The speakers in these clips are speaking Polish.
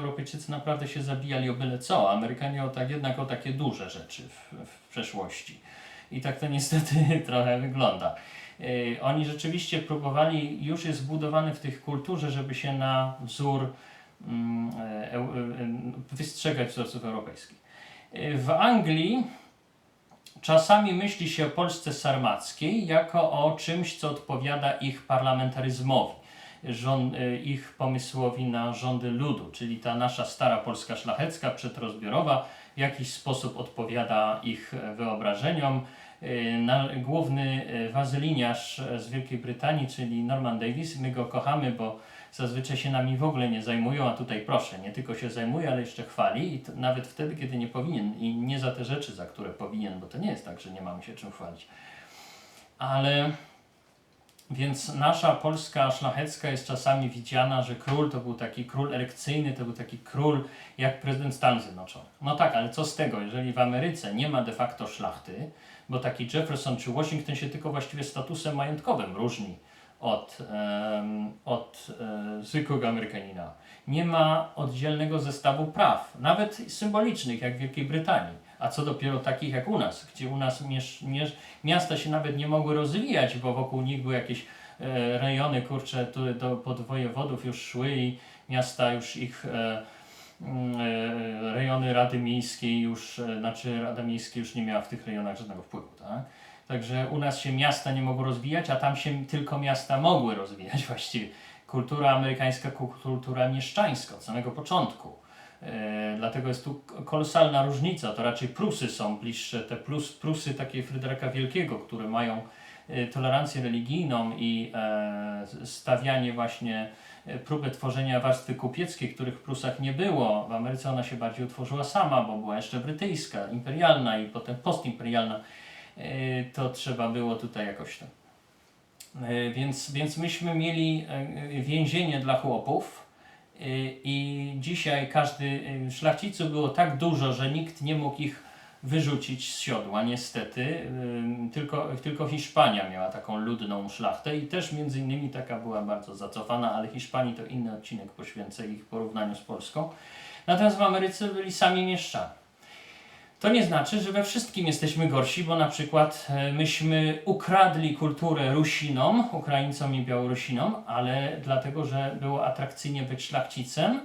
Europejczycy naprawdę się zabijali o byle co, a Amerykanie o tak, jednak o takie duże rzeczy w, w przeszłości. I tak to niestety trochę wygląda. Yy, oni rzeczywiście próbowali, już jest zbudowany w tych kulturze, żeby się na wzór mm, e, e, e, wystrzegać wzorców europejskich. W Anglii czasami myśli się o Polsce sarmackiej jako o czymś, co odpowiada ich parlamentaryzmowi, y, ich pomysłowi na rządy ludu, czyli ta nasza stara Polska szlachecka, przedrozbiorowa, w jakiś sposób odpowiada ich e, wyobrażeniom. Y, Na, główny wazyliniarz e, z Wielkiej Brytanii, czyli Norman Davis, my go kochamy, bo zazwyczaj się nami w ogóle nie zajmują, a tutaj proszę, nie tylko się zajmuje, ale jeszcze chwali i nawet wtedy, kiedy nie powinien i nie za te rzeczy, za które powinien, bo to nie jest tak, że nie mamy się czym chwalić. Ale więc nasza Polska szlachecka jest czasami widziana, że król to był taki król erekcyjny, to był taki król jak prezydent Stanów Zjednoczonych. No tak, ale co z tego, jeżeli w Ameryce nie ma de facto szlachty, bo taki Jefferson czy Washington się tylko właściwie statusem majątkowym różni od, em, od e, zwykłego Amerykanina. Nie ma oddzielnego zestawu praw, nawet symbolicznych, jak w Wielkiej Brytanii. A co dopiero takich jak u nas, gdzie u nas miasta się nawet nie mogły rozwijać, bo wokół nich były jakieś e, rejony, kurcze, tu do podwojewodów już szły i miasta już ich e, mm, e, rejony Rady Miejskiej już, e, znaczy Rada Miejska już nie miała w tych rejonach żadnego wpływu, tak? Także u nas się miasta nie mogły rozwijać, a tam się tylko miasta mogły rozwijać właściwie. Kultura amerykańska, kultura mieszczańska od samego początku. E, dlatego jest tu kolosalna różnica. To raczej Prusy są bliższe, te plus, Prusy takie Fryderyka Wielkiego, które mają e, tolerancję religijną i e, stawianie właśnie próbę tworzenia warstwy kupieckiej, których w Prusach nie było. W Ameryce ona się bardziej utworzyła sama, bo była jeszcze brytyjska, imperialna i potem postimperialna. To trzeba było tutaj jakoś. E, Więc, więc myśmy mieli więzienie dla chłopów i dzisiaj każdy e, szlachciców było tak dużo, że nikt nie mógł ich wyrzucić z siodła, niestety. Ym, Tylko, tylko Hiszpania miała taką ludną szlachtę i też między innymi taka była bardzo zacofana, ale Hiszpanii to inny odcinek poświęcę ich porównaniu z Polską. Natomiast w Ameryce byli sami mieszczanie. To nie znaczy, że we wszystkim jesteśmy gorsi, bo na przykład e, myśmy ukradli kulturę Rusinom, Ukraińcom i Białorusinom, ale dlatego, że było atrakcyjnie być szlachcicem.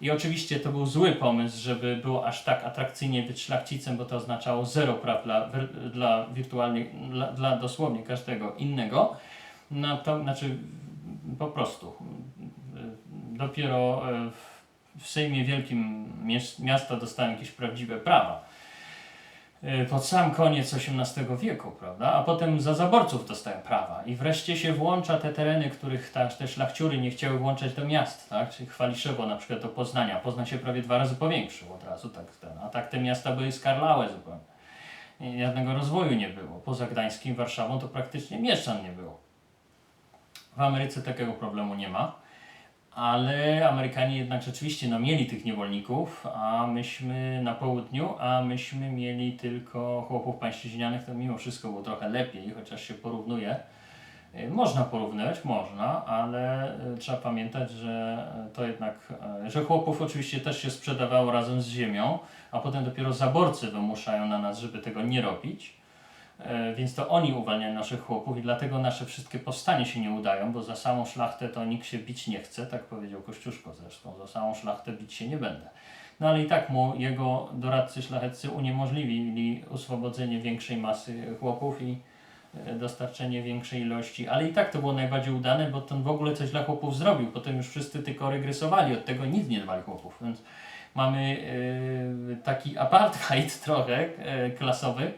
I oczywiście to był zły pomysł, żeby było aż tak atrakcyjnie być szlachcicem, bo to oznaczało zero praw dla, dla wirtualnie, dla, dla dosłownie każdego innego. No to znaczy po prostu. e, Dopiero e, w- Sejmie Wielkim miasta dostają jakieś prawdziwe prawa pod sam koniec XVIII wieku, prawda? A potem za zaborców dostają prawa. I wreszcie się włącza te tereny, których ta, te szlachciury nie chciały włączać do miast, tak? Czyli Chwaliszewo na przykład do Poznania. Poznań się prawie dwa razy powiększył od razu, tak ten. A tak te miasta były skarlałe zupełnie. Żadnego rozwoju nie było. Poza Gdańskim, Warszawą to praktycznie mieszczan nie było. W Ameryce takiego problemu nie ma. Ale Amerykanie jednak rzeczywiście no, mieli tych niewolników, a myśmy na południu, a myśmy mieli tylko chłopów pańszczyźnianych, to mimo wszystko było trochę lepiej, chociaż się porównuje. Y, Można porównywać, można, ale y, trzeba pamiętać, że y, to jednak, że chłopów oczywiście też się sprzedawało razem z ziemią, a potem dopiero zaborcy wymuszają na nas, żeby tego nie robić. E, Więc to oni uwalniają naszych chłopów i dlatego nasze wszystkie powstanie się nie udają, bo za samą szlachtę to nikt się bić nie chce, tak powiedział Kościuszko zresztą, za samą szlachtę bić się nie będę. No ale i tak mu jego doradcy szlacheccy uniemożliwili uswobodzenie większej masy chłopów i e, dostarczenie większej ilości, ale i tak to było najbardziej udane, bo ten w ogóle coś dla chłopów zrobił, potem już wszyscy tylko regresowali, od tego nic nie dbali chłopów, więc mamy e, taki apartheid trochę klasowy,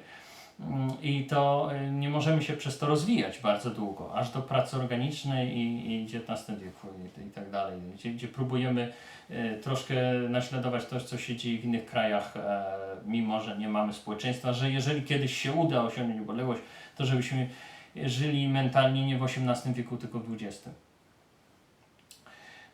I to y, nie możemy się przez to rozwijać bardzo długo, aż do pracy organicznej i, i XIX wieku i, i tak dalej, gdzie, gdzie próbujemy y, troszkę naśladować to, co się dzieje w innych krajach, e, mimo że nie mamy społeczeństwa, że jeżeli kiedyś się uda osiągnąć niepodległość, to żebyśmy żyli mentalnie nie w XVIII wieku, tylko w XX.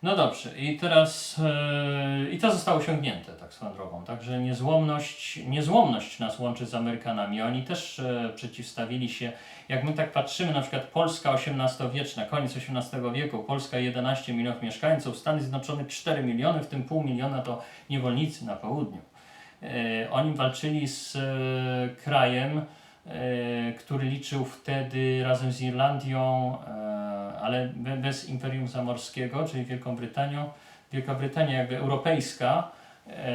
No dobrze, i teraz e, i to zostało osiągnięte, tak swoją drogą. Także niezłomność, niezłomność nas łączy z Amerykanami. Oni też e, przeciwstawili się, jak my tak patrzymy, na przykład Polska XVIII-wieczna, koniec XVIII wieku, Polska 11 milionów mieszkańców, Stany Zjednoczone 4 miliony, w tym pół miliona to niewolnicy na południu. E, oni walczyli z e, krajem, e, który liczył wtedy razem z Irlandią, e, ale be- bez Imperium Zamorskiego, czyli Wielką Brytanią, Wielka Brytania jakby europejska, e,